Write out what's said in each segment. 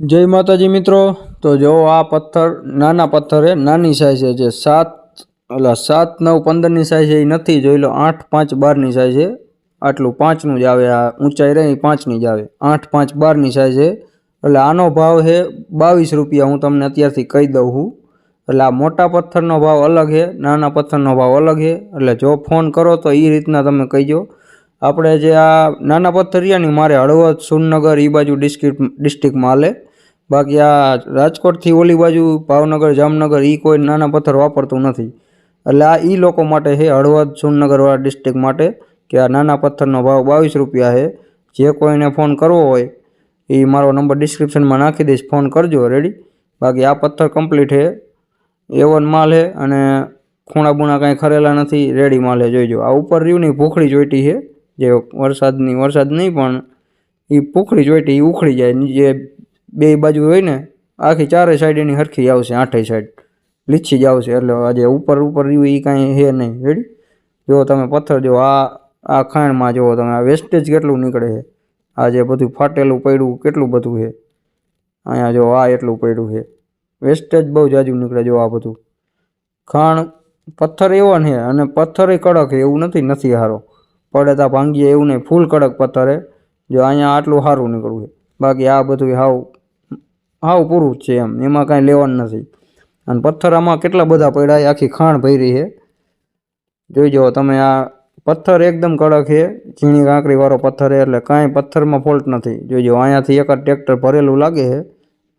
જય માતાજી મિત્રો. તો જો આ પથ્થર, નાના પથ્થર એ નાની સાઈઝ છે જે સાત એટલે સાત, નવ, પંદરની સાઈઝ એ નથી. જોઈ લો, આઠ, પાંચ, બારની સાઈઝ છે આટલું પાંચનું જ આવે, આ ઊંચાઈ રહે પાંચની જ આવે. આઠ, પાંચ, બારની સાઈઝ છે એટલે આનો ભાવ છે બાવીસ રૂપિયા, હું તમને અત્યારથી કહી દઉં છું એટલે આ મોટા પથ્થરનો ભાવ અલગ છે નાના પથ્થરનો ભાવ અલગ છે એટલે જો ફોન કરો તો એ રીતના તમે કહીજો. આપણે જે આ નાના પથ્થર રહ્યા ને મારે હળવદ સુરનગર એ બાજુ ડિસ્ટ્રિક્ટ ડિસ્ટ્રિક્ટમાં હાલે. બાકી આ રાજકોટથી ઓલી બાજુ ભાવનગર, જામનગર એ કોઈ નાના પથ્થર વાપરતું નથી. એટલે આ એ લોકો માટે છે, હળવદ સુરનગરવાળા ડિસ્ટ્રિક્ટ માટે, કે આ નાના પથ્થરનો ભાવ બાવીસ રૂપિયા છે. જે કોઈને ફોન કરવો હોય એ મારો નંબર ડિસ્ક્રિપ્શનમાં નાખી દઈશ ફોન કરજો રેડી બાકી આ પથ્થર કમ્પ્લીટ છે. એવન માલ છે અને ખૂણા બૂણા કાંઈ ખરેલા નથી રેડી માલ છે જોઈજો આ ઉપર રહ્યું ને ઈ ભૂખડી જોઈતી છે, જે વરસાદની, વરસાદ નહીં પણ એ ભૂખડી જોઈતી એ ઉખડી જાય, જે બે બાજુ હોય ને, આખી ચારે સાઈડ એની હરખી આવશે, આઠેય સાઈડ લીચી જ આવશે, એટલે આજે ઉપર ઉપર રહ્યું એ કાંઈ હે નહીં રેડી જો તમે પથ્થર, જો આ આ ખાણમાં જુઓ તમે આ વેસ્ટેજ કેટલું નીકળે છે? આ જે બધું ફાટેલું પડ્યું, કેટલું બધું છે? અહીંયા જો આ એટલું પડ્યું છે. વેસ્ટેજ બહુ જાજુ નીકળે જો આ બધું. ખાણ પથ્થર એવો ને અને પથ્થર કડક છે, એવું નથી નથી સારો પડે તા ભાંગીએ એવું નહીં, ફૂલ કડક પથ્થર જો અહીંયા આટલું સારું નીકળવું છે. બાકી આ બધું હાવ હાવ પૂરું જ છે એમ. એમાં કાંઈ લેવાનું નથી. અને પથ્થર આમાં કેટલા બધા પડ્યા એ આખી ખાણ ભરી છે. જોઈ જુઓ તમે, આ પથ્થર એકદમ કડક છે. ઝીણી કાંકરીવાળો પથ્થર છે એટલે કાંઈ પથ્થરમાં ફોલ્ટ નથી. જોઈજો અહીંયાથી એક જ ટ્રેક્ટર ભરેલું લાગે છે.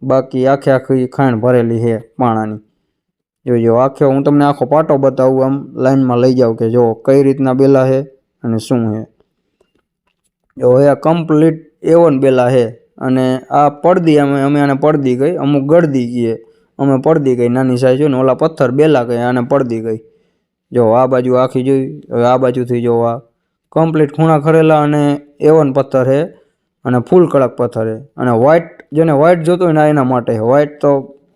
બાકી આખે આખી ખાણ ભરેલી છે પાણાની. જોઈ જોઈજો આખો હું તમને આખો પાટો બતાવું આમ, લાઈનમાં લઈ જાઉં કે જો કઈ રીતના બેલા છે અને શું છે. જો એ કમ્પ્લીટ એવન બેલા છે. અને આ પડદી અમે અમે આને પડદી ગઈ અમુક ગળદી ગઈએ અમે પડદી ગઈ નાની સાઈઝ હોય ને ઓલા પથ્થર બેલા ગઈ આને પડદી ગઈ જો આ બાજુ આખી જોઈ, હવે આ બાજુથી જો આ કમ્પ્લીટ ખૂણા ખરેલા અને એવન પથ્થર છે અને ફૂલ કડક પથ્થર છે અને વ્હાઇટ જેને વ્હાઇટ જોતો હોય ને એના માટે વ્હાઇટ તો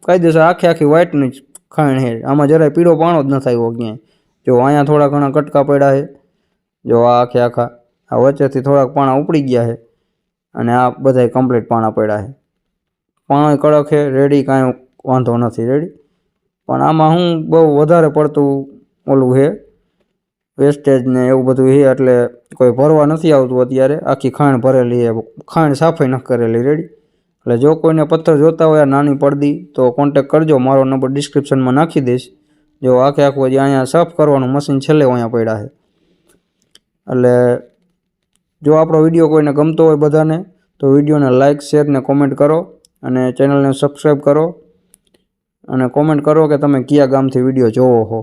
કાયદેસર આખી આખી વ્હાઇટની જ ખાણ છે આમાં જરાય પીળો પાણો જ ન થાય ક્યાંય. જો અહીંયા થોડા ઘણા કટકા પડ્યા છે જો આ આખે આખા, આ વચ્ચેથી થોડાક પાણા ઉપડી ગયા છે અને આ બધાય કમ્પ્લીટ પાણા પડ્યા છે. પાણા કડક છે રેડી કાંઈ વાંધો નથી રેડી પણ આમાં હું બહુ વધારે પડતું ઓલું છે વેસ્ટેજ ને એવું બધું છે, એટલે કોઈ ભરવા નથી આવતું અત્યારે. આખી ખાણ ભરેલી છે, ખાણ સાફાઈ ન કરેલી રેડી એટલે જો કોઈને પથ્થર જોતા હોય નાની પડદી, તો કોન્ટેક કરજો. મારો નંબર ડિસ્ક્રિપ્શનમાં નાખી દઈશ. જો આખે આખું હજી અહીંયા સાફ કરવાનું મશીન છેલ્લે અહીંયા પડ્યા છે. એટલે જો આપણો વીડિયો કોઈને ગમતો હોય બધાને, તો વિડીયોને લાઇક શેર ને કોમેન્ટ કરો અને ચેનલને સબસ્ક્રાઈબ કરો. અને કોમેન્ટ કરો કે તમે કયા ગામથી વીડિયો જોવો છો